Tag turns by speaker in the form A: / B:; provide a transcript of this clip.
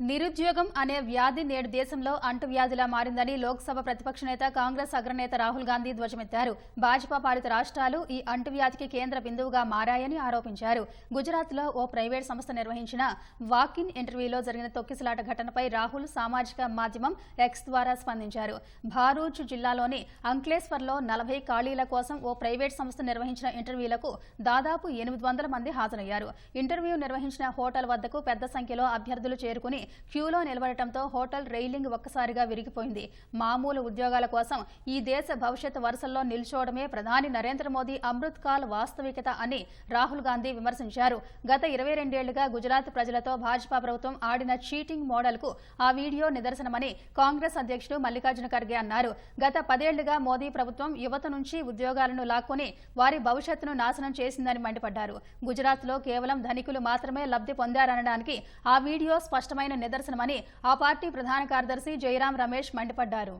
A: నిరుద్యోగం అనే వ్యాధి నేడు దేశంలో అంటువ్యాధిలా మారిందని లోక్సభ ప్రతిపక్ష నేత కాంగ్రెస్ అగ్రనేత రాహుల్ గాంధీ ధ్వజమెత్తారు. భాజపా పాలిత రాష్ట్రాలు ఈ అంటువ్యాధికి కేంద్ర బిందువుగా మారాయని ఆరోపించారు. గుజరాత్లో ఓ ప్రైవేట్ సంస్థ నిర్వహించిన వాకిన్ ఇంటర్వ్యూలో జరిగిన తొక్కిసలాట ఘటనపై రాహుల్ సామాజిక మాధ్యమం ఎక్స్ ద్వారా స్పందించారు. భారూచ్ జిల్లాలోని అంక్లేశ్వర్లో నలభై ఖాళీల కోసం ఓ ప్రైవేట్ సంస్థ నిర్వహించిన ఇంటర్వ్యూలకు దాదాపు ఎనిమిది వందల మంది హాజరయ్యారు. ఇంటర్వ్యూ నిర్వహించిన హోటల్ వద్దకు పెద్ద సంఖ్యలో అభ్యర్థులు చేరుకుని క్యూలో నిలబడటంతో హోటల్ రైలింగ్ ఒక్కసారిగా విరిగిపోయింది. మామూలు ఉద్యోగాల కోసం ఈ దేశ భవిష్యత్ వరుసల్లో నిల్చోవడమే ప్రధాని నరేంద్ర మోదీ అమృత్ కాల్ వాస్తవికత అని రాహుల్ గాంధీ విమర్శించారు. గత ఇరవై రెండేళ్ళుగా గుజరాత్ ప్రజలతో భాజపా ప్రభుత్వం ఆడిన చీటింగ్ మోడల్కు ఆ వీడియో నిదర్శనమని కాంగ్రెస్ అధ్యక్షుడు మల్లికార్జున ఖర్గే అన్నారు. గత పదేళ్ళుగా మోదీ ప్రభుత్వం యువత నుంచి ఉద్యోగాలను లాక్కొని వారి భవిష్యత్తును నాశనం చేసిందని మండిపడ్డారు. గుజరాత్లో కేవలం ధనికులు మాత్రమే లబ్ధి పొందారనడానికి ఆ వీడియో స్పష్టమైన నిదర్శనమని ఆ పార్టీ ప్రధాన కార్యదర్శి జయరాం రమేష్ మండిపడ్డారు.